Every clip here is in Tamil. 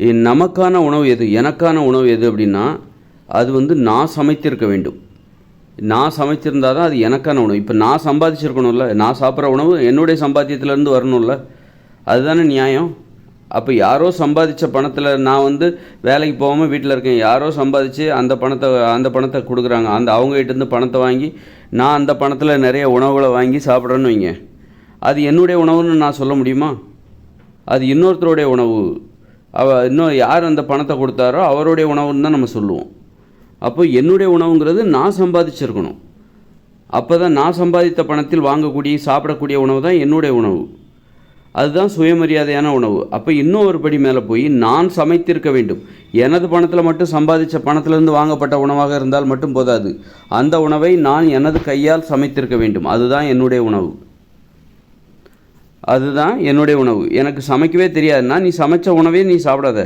நமக்கான உணவு எது எனக்கான உணவு எது அப்படின்னா அது வந்து நான் சமைத்திருக்க வேண்டும். நான் சமைச்சிருந்தா தான் அது எனக்கான உணவு. இப்போ நான் சம்பாதிச்சிருக்கணும்ல நான் சாப்பிட்ற உணவு என்னுடைய சம்பாத்தியத்துலேருந்து வரணும்ல அதுதானே நியாயம்? அப்போ யாரோ சம்பாதிச்ச பணத்தில் நான் வந்து வேலைக்கு போகாமல் வீட்டில் இருக்கேன். யாரோ சம்பாதிச்சு அந்த பணத்தை அந்த பணத்தை கொடுக்குறாங்க. அந்த அவங்ககிட்டருந்து பணத்தை வாங்கி நான் அந்த பணத்தில் நிறைய உணவுகளை வாங்கி சாப்பிட்றேன்னு வைங்க. அது என்னுடைய உணவுன்னு நான் சொல்ல முடியுமா? அது இன்னொருத்தருடைய உணவு. அவ இன்னும் யார் அந்த பணத்தை கொடுத்தாரோ அவருடைய உணவுன்னு தான் நம்ம சொல்லுவோம். அப்போ என்னுடைய உணவுங்கிறது நான் சம்பாதிச்சிருக்கணும். அப்போ தான் நான் சம்பாதித்த பணத்தில் வாங்கக்கூடிய சாப்பிடக்கூடிய உணவு தான் என்னுடைய உணவு. அதுதான் சுயமரியாதையான உணவு. அப்போ இன்னும் ஒரு படி மேலே போய் நான் சமைத்திருக்க வேண்டும். எனது பணத்தில் மட்டும் சம்பாதிச்ச பணத்திலிருந்து வாங்கப்பட்ட உணவாக இருந்தால் மட்டும் போதாது. அந்த உணவை நான் எனது கையால் சமைத்திருக்க வேண்டும். அதுதான் என்னுடைய உணவு. அதுதான் என்னுடைய உணவு. எனக்கு சமைக்கவே தெரியாதுன்னா நீ சமைச்ச உணவே நீ சாப்பிடாத.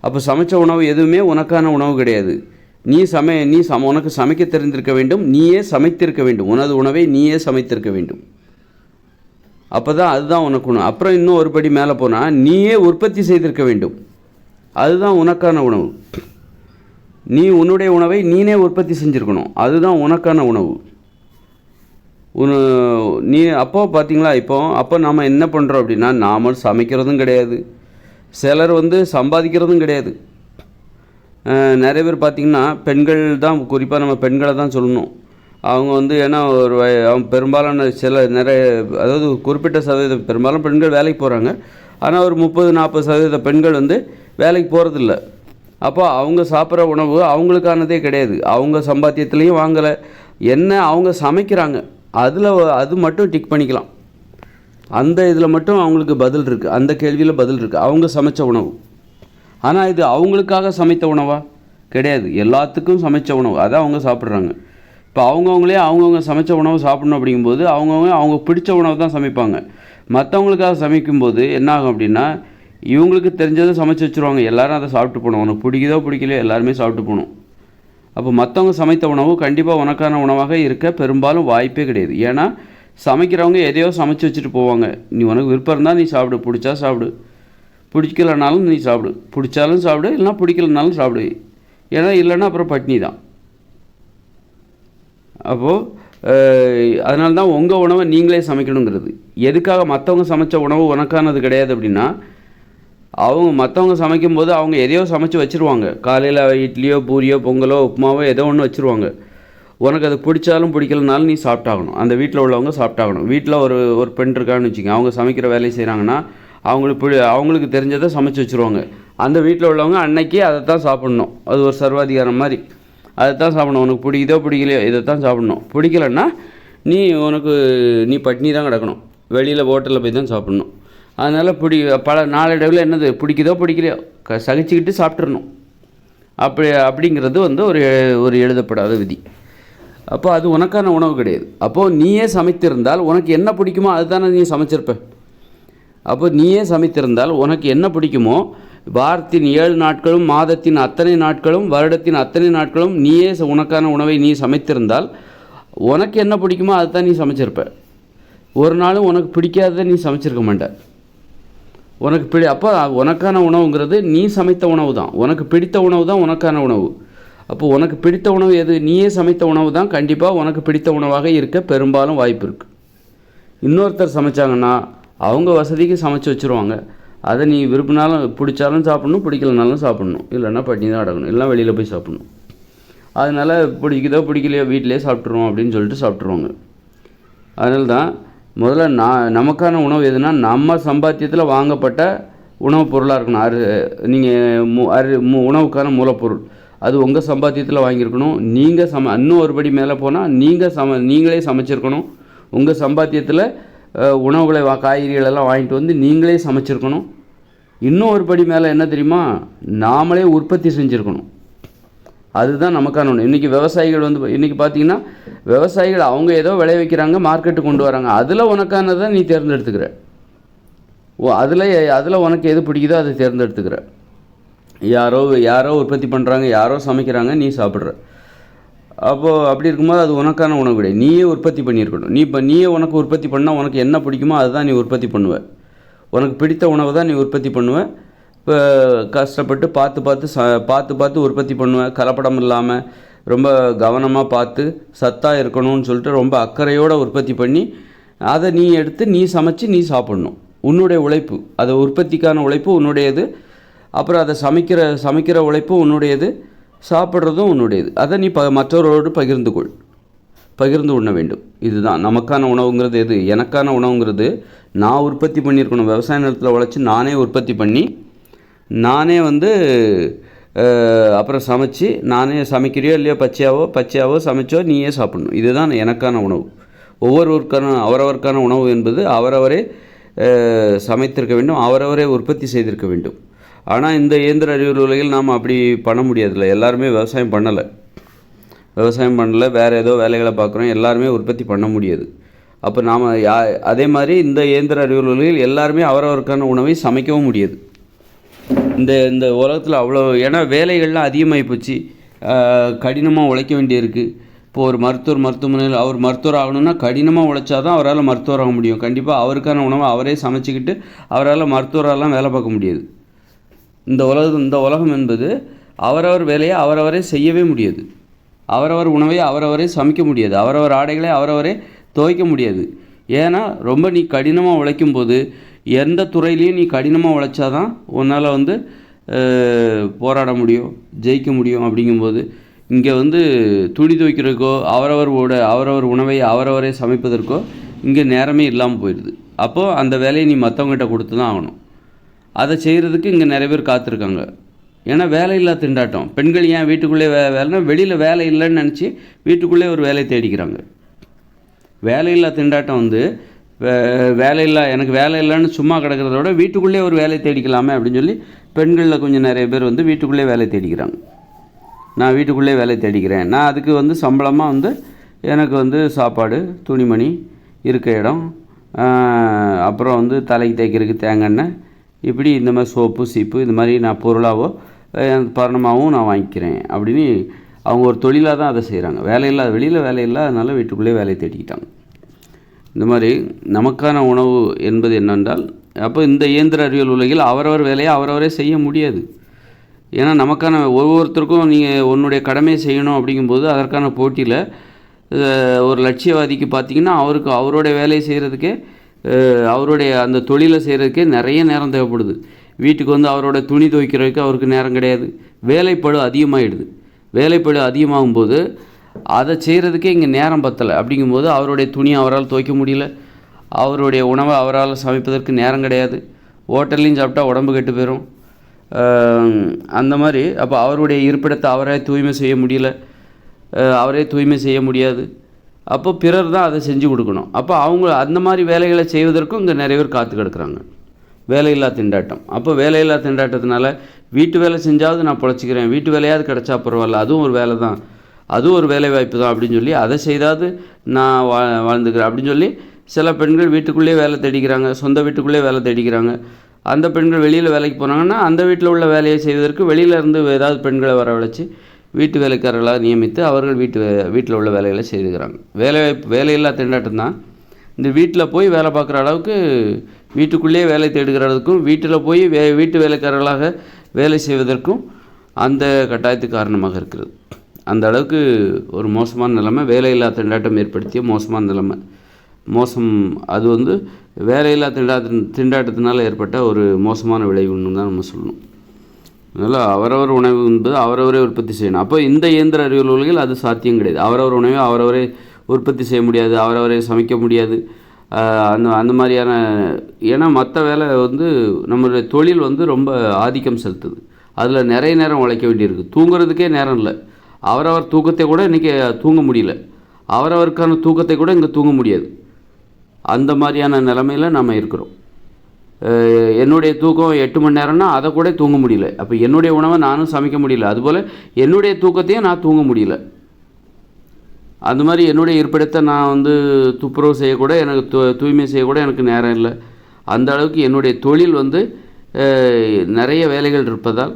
அப்போ சமைச்ச உணவு எதுவுமே உனக்கான உணவு கிடையாது. நீ சமை நீ சம உனக்கு சமைக்க தெரிந்திருக்க வேண்டும். நீயே சமைத்திருக்க வேண்டும். உனது உணவை நீயே சமைத்திருக்க வேண்டும். அப்போ தான் அதுதான் உனக்கு உணவு. அப்புறம் இன்னும் ஒரு படி மேலே போனால் நீயே உற்பத்தி செய்திருக்க வேண்டும். அதுதான் உனக்கான உணவு. நீ உன்னுடைய உணவை நீனே உற்பத்தி செஞ்சுருக்கணும். அதுதான் உனக்கான உணவு. உன நீ அப்போ பார்த்தீங்களா இப்போ? அப்போ நாம் என்ன பண்ணுறோம் அப்படின்னா நாம சமைக்கிறதும் கிடையாது. சிலர் வந்து சம்பாதிக்கிறதும் கிடையாது. நிறைய பேர் பார்த்திங்கன்னா பெண்கள் தான் குறிப்பாக நம்ம பெண்களை தான் சொல்லணும். அவங்க வந்து ஏன்னா ஒரு அவங்க பெரும்பாலான சில நிறைய அதாவது குறிப்பிட்ட சதவீதம் பெரும்பாலும் பெண்கள் வேலைக்கு போகிறாங்க ஆனால் ஒரு முப்பது நாற்பது சதவீத பெண்கள் வந்து வேலைக்கு போகிறதில்ல அப்போ அவங்க சாப்பிட்ற உணவு அவங்களுக்கானதே கிடையாது. அவங்க சம்பாத்தியத்துலேயும் வாங்கலை. என்ன அவங்க சமைக்கிறாங்க? அதில் அது மட்டும் டிக் பண்ணிக்கலாம். அந்த இதில் மட்டும் அவங்களுக்கு பதில் இருக்குது அந்த கேள்வியில் பதில் இருக்குது அவங்க சமைச்ச உணவு. ஆனால் இது அவங்களுக்காக சமைத்த உணவா? கிடையாது. எல்லாத்துக்கும் சமைச்ச உணவு. அதை அவங்க சாப்பிட்றாங்க. இப்போ அவங்கவுங்களே அவங்கவுங்க சமைச்ச உணவு சாப்பிடணும் அப்படிங்கும்போது அவங்கவுங்க அவங்க பிடிச்ச உணவு தான் சமைப்பாங்க. மற்றவங்களுக்காக சமைக்கும்போது என்ன ஆகும் அப்படின்னா இவங்களுக்கு தெரிஞ்சதை சமைச்சு வச்சுருவாங்க. எல்லாரும் அதை சாப்பிட்டு போகணும். உனக்கு பிடிக்குதோ பிடிக்கலையோ எல்லாருமே சாப்பிட்டு போகணும். அப்போ மற்றவங்க சமைத்த உணவு கண்டிப்பாக உனக்கான உணவாக இருக்க பெரும்பாலும் வாய்ப்பே கிடையாது. ஏன்னா சமைக்கிறவங்க எதையோ சமைச்சு வச்சுட்டு போவாங்க. நீ உனக்கு விருப்பம் இருந்தால் நீ சாப்பிடு பிடிச்சா சாப்பிடு. பிடிக்கலனாலும் நீ சாப்பிடு. பிடிச்சாலும் சாப்பிடு இல்லைனா பிடிக்கலனாலும் சாப்பிடு. ஏன்னா இல்லைன்னா அப்புறம் பட்னி தான். அப்போது அதனால தான் உங்கள் உணவை நீங்களே சமைக்கணுங்கிறது. எதுக்காக மற்றவங்க சமைச்ச உணவு உனக்கானது கிடையாது அப்படின்னா அவங்க மற்றவங்க சமைக்கும்போது அவங்க எதையோ சமைச்சு வச்சுருவாங்க. காலையில் இட்லியோ பூரியோ பொங்கலோ உப்புமாவோ ஏதோ ஒன்று வச்சுருவாங்க. உனக்கு அது பிடிச்சாலும் பிடிக்கலனாலும் நீ சாப்பிட்டாகணும். அந்த வீட்டில் உள்ளவங்க சாப்பிட்டாகணும். வீட்டில் ஒரு ஒரு பெண் இருக்கான்னு வச்சுக்கோங்க. அவங்க சமைக்கிற வேலையை செய்கிறாங்கன்னா அவங்களுக்கு பிடி அவங்களுக்கு தெரிஞ்சதை சமைச்சு வச்சுருவாங்க. அந்த வீட்டில் உள்ளவங்க அன்னைக்கு அதை தான் சாப்பிட்ணும். அது ஒரு சர்வாதிகாரம் மாதிரி. அதை தான் சாப்பிடணும். உனக்கு பிடிக்குதோ பிடிக்கலையோ இதை தான் சாப்பிடணும். பிடிக்கலன்னா நீ உனக்கு நீ பட்னி தான் கிடக்கணும். வெளியில் ஹோட்டலில் போய் தான் சாப்பிட்ணும். அதனால் பிடி பல நாளடைவில் என்னது பிடிக்குதோ பிடிக்கலையோ க சகிச்சுக்கிட்டு சாப்பிட்றணும் அப்படி அப்படிங்கிறது வந்து ஒரு ஒரு எழுதப்படாத விதி. அப்போ அது உனக்கான உணவு கிடையாது. அப்போது நீயே சமைத்திருந்தால் உனக்கு என்ன பிடிக்குமோ அதுதானே நீ சமைச்சிருப்ப. அப்போ நீயே சமைத்திருந்தால் உனக்கு என்ன பிடிக்குமோ வாரத்தின் ஏழு நாட்களும் மாதத்தின் அத்தனை நாட்களும் வருடத்தின் அத்தனை நாட்களும் நீயே ச- உனக்கான உணவை நீ சமைத்திருந்தால் உனக்கு என்ன பிடிக்குமோ அதுதான் நீ சமைச்சிருப்ப. ஒரு நாளும் உனக்கு பிடிக்காததை நீ சமைச்சிருக்க மாட்டேன் உனக்கு பிடி அப்போ உனக்கான உணவுங்கிறது நீ சமைத்த உணவு தான். உனக்கு பிடித்த உணவு தான் உனக்கான உணவு. அப்போ உனக்கு பிடித்த உணவு எது? நீயே சமைத்த உணவு தான். கண்டிப்பாக உனக்கு பிடித்த உணவாக இருக்க பெரும்பாலும் வாய்ப்பு இருக்குது இன்னொருத்தர் சமைச்சாங்கன்னா அவங்க வசதிக்கு சமைச்சு வச்சுருவாங்க. அதை நீ விரும்பினாலும் பிடிச்சாலும் சாப்பிட்ணும் பிடிக்கலனாலும் சாப்பிட்ணும். இல்லைன்னா பட்டினி தான் அடக்கணும். இல்லை வெளியில் போய் சாப்பிட்ணும். அதனால் பிடிக்குதோ பிடிக்கலையோ வீட்டிலே சாப்பிட்ருவோம் அப்படின்னு சொல்லிட்டு சாப்பிட்ருவாங்க அதனால தான் முதல்ல நான் நமக்கான உணவு எதுனா நம்ம சம்பாத்தியத்தில் வாங்கப்பட்ட உணவுப் பொருளாக இருக்கணும். அரு நீங்கள் மு அரு மு உணவுக்கான மூலப்பொருள். அது உங்கள் சம்பாத்தியத்தில் வாங்கியிருக்கணும். நீங்கள் சம இன்னும் ஒரு படி மேலே போனால் நீங்கள் சம நீங்களே சமைச்சிருக்கணும். உங்கள் சம்பாத்தியத்தில் உணவுகளை வா காய்கறிகள் எல்லாம் வாங்கிட்டு வந்து நீங்களே சமைச்சிருக்கணும். இன்னும் ஒரு படி மேலே என்ன தெரியுமா? நாமளே உற்பத்தி செஞ்சுருக்கணும். அதுதான் நமக்கான ஒன்று இன்றைக்கி விவசாயிகள் வந்து இன்றைக்கி பார்த்தீங்கன்னா விவசாயிகள் அவங்க ஏதோ விளை வைக்கிறாங்க மார்க்கெட்டுக்கு கொண்டு வராங்க. அதில் உனக்கானதை நீ தேர்ந்தெடுத்துக்கிற. ஓ அதில் அதில் உனக்கு எது பிடிக்குதோ அதை தேர்ந்தெடுத்துக்கிற. யாரோ யாரோ உற்பத்தி பண்ணுறாங்க யாரோ சமைக்கிறாங்க நீ சாப்பிட்ற. அப்போது அப்படி இருக்கும்போது அது உனக்கான உணவு கிடையாது நீயே உற்பத்தி பண்ணியிருக்கணும். நீ இப்போ நீயே உனக்கு உற்பத்தி பண்ணால் உனக்கு என்ன பிடிக்குமோ அதுதான் நீ உற்பத்தி பண்ணுவ. உனக்கு பிடித்த உணவை தான் நீ உற்பத்தி பண்ணுவேன் கஷ்டப்பட்டு பார்த்து பார்த்து ச பார்த்து பார்த்து உற்பத்தி பண்ணுவேன் கலப்படம் இல்லாமல் ரொம்ப கவனமாக பார்த்து சத்தாக இருக்கணும்னு சொல்லிட்டு ரொம்ப அக்கறையோடு உற்பத்தி பண்ணி அதை நீ எடுத்து நீ சமைச்சு நீ சாப்பிட்ணும். உன்னுடைய உழைப்பு. அது உற்பத்திக்கான உழைப்பு உன்னுடையது. அப்புறம் அதை சமைக்கிற சமைக்கிற உழைப்பு உன்னுடையது. சாப்பிட்றதும் உன்னுடையது. அதை நீ ப மற்றவரோடு பகிர்ந்து கொள். பகிர்ந்து உண்ண வேண்டும். இதுதான். நமக்கான உணவுங்கிறது எது? எனக்கான உணவுங்கிறது நான் உற்பத்தி பண்ணியிருக்கணும். விவசாய நிலத்தில் உழைச்சி நானே உற்பத்தி பண்ணி நானே வந்து அப்புறம் சமைச்சு நானே சமைக்கிறியோ இல்லையோ பச்சையாவோ பச்சையாவோ சமைச்சோ நீயே சாப்பிடணும். இதுதான் எனக்கான உணவு. ஒவ்வொருவருக்கான அவரவருக்கான உணவு என்பது அவரவரே சமைத்திருக்க வேண்டும் அவரவரே உற்பத்தி செய்திருக்க வேண்டும். ஆனால் இந்த இயந்திர அறிவியல் உலகில் நாம் அப்படி பண்ண முடியாதுல்ல. எல்லாருமே விவசாயம் பண்ணலை. விவசாயம் பண்ணலை வேறு ஏதோ வேலைகளை பார்க்குறோம் எல்லாருமே உற்பத்தி பண்ண முடியாது. அப்போ நாம் யா அதே மாதிரி இந்த இயந்திர அறிவியல் உலகில் எல்லாருமே அவரவருக்கான உணவை சமைக்கவும் முடியாது. இந்த இந்த உலகத்தில் அவ்வளோ ஏன்னா வேலைகள்லாம் அதிகமாகி போச்சு கடினமாக உழைக்க வேண்டியிருக்கு. இப்போ ஒரு மருத்துவர் மருத்துவமனையில் அவர் மருத்துவர் ஆகணும்னா கடினமாக உழைச்சா தான் அவரால் மருத்துவர் ஆக முடியும். கண்டிப்பாக அவருக்கான உணவை அவரே சமைச்சிக்கிட்டு அவரால் மருத்துவராலாம் வேலை பார்க்க முடியாது. இந்த உலகம் இந்த உலகம் என்பது அவரவர் வேலையை அவரவரே செய்யவே முடியாது. அவரவர் உணவை அவரவரே சமைக்க முடியாது. அவரவர் ஆடைகளை அவரவரே துவைக்க முடியாது. ஏன்னா ரொம்ப நீ கடினமாக உழைக்கும் போது எந்த துறையிலையும் நீ கடினமாக உழைச்சாதான் உன்னால் வந்து போராட முடியும் ஜெயிக்க முடியும் அப்படிங்கும்போது இங்கே வந்து துணி துவைக்கிறதுக்கோ அவரவர் ஓட அவரவர் உணவை அவரவரே சமைப்பதற்கோ இங்கே நேரமே இல்லாமல் போயிடுது அப்போது அந்த வேலையை நீ மற்றவங்ககிட்ட கொடுத்து தான் ஆகணும். அதை செய்கிறதுக்கு இங்கே நிறைய பேர் காத்திருக்காங்க. ஏன்னா வேலையில்லா திண்டாட்டம். பெண்கள் ஏன் வீட்டுக்குள்ளே வே வேலைன்னா வெளியில் வேலை இல்லைன்னு நினச்சி வீட்டுக்குள்ளே ஒரு வேலையை தேடிக்கிறாங்க. வேலையில்லா திண்டாட்டம் வந்து வே- வேலையில்லா எனக்கு வேலை இல்லைன்னு சும்மா கிடக்கிறத விட வீட்டுக்குள்ளே ஒரு வேலையை தேடிக்கலாமே அப்படின்னு சொல்லி பெண்களில் கொஞ்சம் நிறைய பேர் வந்து வீட்டுக்குள்ளே வேலை தேடிக்கிறாங்க. நான் வீட்டுக்குள்ளே வேலை தேடிக்கிறேன். நான் அதுக்கு வந்து சம்பளமாக வந்து எனக்கு வந்து சாப்பாடு துணிமணி இருக்க இடம் அப்புறம் வந்து தலைக்கு தேய்க்கிறதுக்கு தேங்காய் எண்ணெய் இப்படி இந்த மாதிரி சோப்பு சீப்பு இந்த மாதிரி நான் பொருளாவோ எனக்கு பரணமாகவும் நான் வாங்கிக்கிறேன் அப்படின்னு அவங்க ஒரு தொழிலாக தான் அதை செய்கிறாங்க வேலையில்லா வெளியில் வேலை இல்லாதனால வீட்டுக்குள்ளேயே வேலையை தேடிக்கிட்டாங்க. இந்த மாதிரி நமக்கான உணவு என்பது என்னென்றால் அப்போ இந்த இயந்திர அறிவியல் உலகில் அவரவர் வேலையை அவரவரே செய்ய முடியாது. ஏன்னா நமக்கான ஒவ்வொருத்தருக்கும் நீங்கள் உன்னுடைய கடமையை செய்யணும் அப்படிங்கும்போது அதற்கான போட்டியில் ஒரு லட்சியவாதிக்கு பார்த்தீங்கன்னா அவருக்கு அவருடைய வேலையை செய்கிறதுக்கே அவருடைய அந்த தொழிலை செய்கிறதுக்கே நிறைய நேரம் தேவைப்படுது. வீட்டுக்கு வந்து அவரோட துணி துவைக்கிறதுக்கு அவருக்கு நேரம் கிடையாது. வேலைப்பளு அதிகமாகிடுது வேலைப்பளு அதிகமாகும்போது அதை செய்கிறதுக்கே இங்கே நேரம் பத்தலை. அப்படிங்கும்போது அவருடைய துணியை அவரால் துவைக்க முடியல. அவருடைய உணவை அவரால் சமைப்பதற்கு நேரம் கிடையாது. ஹோட்டல்லையும் சாப்பிட்டா உடம்பு கெட்டு போயிடும் அந்த மாதிரி அப்போ அவருடைய இருப்பிடத்தை அவரே தூய்மை செய்ய முடியல. அவரே தூய்மை செய்ய முடியாது. அப்போ பிறர் தான் அதை செஞ்சு கொடுக்கணும். அப்போ அவங்க அந்த மாதிரி வேலைகளை செய்வதற்கும் இங்கே நிறைய பேர் காத்து கிடக்குறாங்க. வேலையில்லா திண்டாட்டம். அப்போ வேலையில்லா திண்டாட்டத்தினால வீட்டு வேலை செஞ்சாவது நான் பொழைச்சிக்கிறேன். வீட்டு வேலையாவது கிடச்சா பரவாயில்ல. அதுவும் ஒரு வேலை தான் அதுவும் ஒரு வேலைவாய்ப்பு தான் அப்படின்னு சொல்லி அதை செய்தாவது நான் வா வாழ்ந்துக்கிறேன் அப்படின்னு சொல்லி சில பெண்கள் வீட்டுக்குள்ளேயே வேலை தேடிக்கிறாங்க சொந்த வீட்டுக்குள்ளேயே வேலை தேடிக்கிறாங்க. அந்த பெண்கள் வெளியில் வேலைக்கு போனாங்கன்னா அந்த வீட்டில் உள்ள வேலையை செய்வதற்கு வெளியில இருந்து ஏதாவது பெண்களை வரவழைச்சி வீட்டு வேலைக்காரர்களாக நியமித்து அவர்கள் வீட்டு வே- வீட்டில் உள்ள வேலைகளை செய்துக்கிறாங்க. வேலை வாய்ப்பு வேலையில்லா திண்டாட்டம் தான். இந்த வீட்டில் போய் வேலை பார்க்குற அளவுக்கு வீட்டுக்குள்ளேயே வேலை தேடுகிறதுக்கும் வீட்டில் போய் வே வீட்டு வேலைக்காரர்களாக வேலை செய்வதற்கும் அந்த கட்டாயத்துக்கு காரணமாக இருக்கிறது. அந்த அளவுக்கு ஒரு மோசமான நிலைமை வேலையில்லா திண்டாட்டம் ஏற்படுத்திய மோசமான நிலைமை. மோசம் அது வந்து வேலையில்லா திண்டாட்ட திண்டாட்டத்தினால் ஏற்பட்ட ஒரு மோசமான விளைவுன்னு தான் நம்ம சொல்லணும். அதனால் அவரவர் உணவு என்பது அவரவரே உற்பத்தி செய்யணும். அப்போ இந்த இயந்திர அறிவியல் உலகில் அது சாத்தியம் கிடையாது. அவரவர் உணவை அவரவரே உற்பத்தி செய்ய முடியாது அவரவரே சமைக்க முடியாது. அந்த அந்த மாதிரியான ஏன்னா மற்ற வேலை வந்து நம்மளுடைய தொழில் வந்து ரொம்ப ஆதிக்கம் செலுத்துது. அதில் நிறைய நேரம் உழைக்க வேண்டியிருக்கு. தூங்குறதுக்கே நேரம் இல்லை. அவரவர் தூக்கத்தை கூட இன்றைக்கி தூங்க முடியல. அவரவருக்கான தூக்கத்தை கூட இங்கே தூங்க முடியாது. அந்த மாதிரியான நிலமையில் நம்ம இருக்கிறோம். என்னுடைய தூக்கம் எட்டு மணி நேரம்னா அதை கூட தூங்க முடியல. அப்போ என்னுடைய உணவை நானும் சமைக்க முடியல. அதுபோல் என்னுடைய தூக்கத்தையும் நான் தூங்க முடியல. அந்த மாதிரி என்னுடைய இருப்பிடத்தை நான் வந்து துப்புரவு செய்யக்கூட எனக்கு தூ தூய்மை செய்யக்கூட எனக்கு நேரம் இல்லை. அந்த அளவுக்கு என்னுடைய தொழில் வந்து நிறைய வேலைகள் இருப்பதால்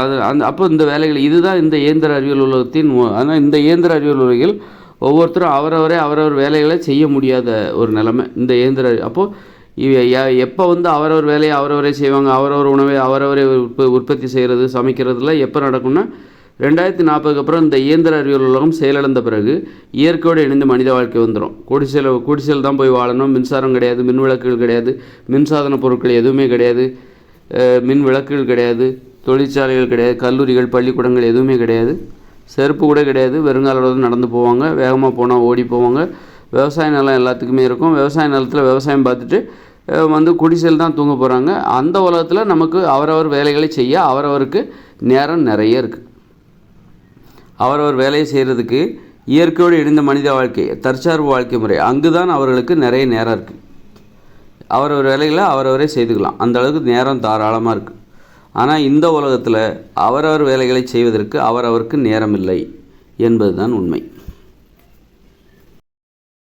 அது அந்த அப்போ இந்த வேலைகள் இதுதான் இந்த இயந்திர அறிவியல் உலகத்தின் ஆனால் இந்த இயந்திர அறிவியல் உலகில் ஒவ்வொருத்தரும் அவரவரே அவரவர் வேலைகளை செய்ய முடியாத ஒரு நிலைமை. இந்த இயந்திர அப்போது இவ எப்போ வந்து அவரவர் வேலையை அவரவரே செய்வாங்க அவரவர் உணவை அவரவரே உற்ப உற்பத்தி செய்கிறது சமைக்கிறதுலாம் எப்போ நடக்கும்னா ரெண்டாயிரத்தி நாற்பதுக்கு அப்புறம் இந்த இயந்திர அறிவியல் உலகம் செயலிழந்த பிறகு இயற்கையோடு இணைந்து மனித வாழ்க்கை வந்துடும் குடிசையில் குடிசையில் தான் போய் வாழணும் மின்சாரம் கிடையாது மின் விளக்குகள் கிடையாது மின்சாதன பொருட்கள் எதுவுமே கிடையாது மின் விளக்குகள் கிடையாது தொழிற்சாலைகள் கிடையாது கல்லூரிகள் பள்ளிக்கூடங்கள் எதுவுமே கிடையாது. செருப்பு கூட கிடையாது வெறுங்காலோடு நடந்து போவாங்க வேகமாக போனால் ஓடி போவாங்க. விவசாய நிலம் எல்லாத்துக்குமே இருக்கும். விவசாய நிலத்தில் விவசாயம் பார்த்துட்டு வந்து குடிசையில் தான் தூங்க போகிறாங்க அந்த உலகத்தில் நமக்கு அவரவர் வேலைகளை செய்ய அவரவருக்கு நேரம் நிறைய இருக்குது அவரவர் வேலையை செய்கிறதுக்கு இயற்கையோடு இணைந்த மனித வாழ்க்கை தற்சார்பு வாழ்க்கை முறை அங்கு தான் அவர்களுக்கு நிறைய நேரம் இருக்குது அவரவர் வேலைகளை அவரவரே செய்துக்கலாம். அந்த அளவுக்கு நேரம் தாராளமாக இருக்குது ஆனால் இந்த உலகத்தில் அவரவர் வேலைகளை செய்வதற்கு அவரவருக்கு நேரம் இல்லை என்பதுதான் உண்மை.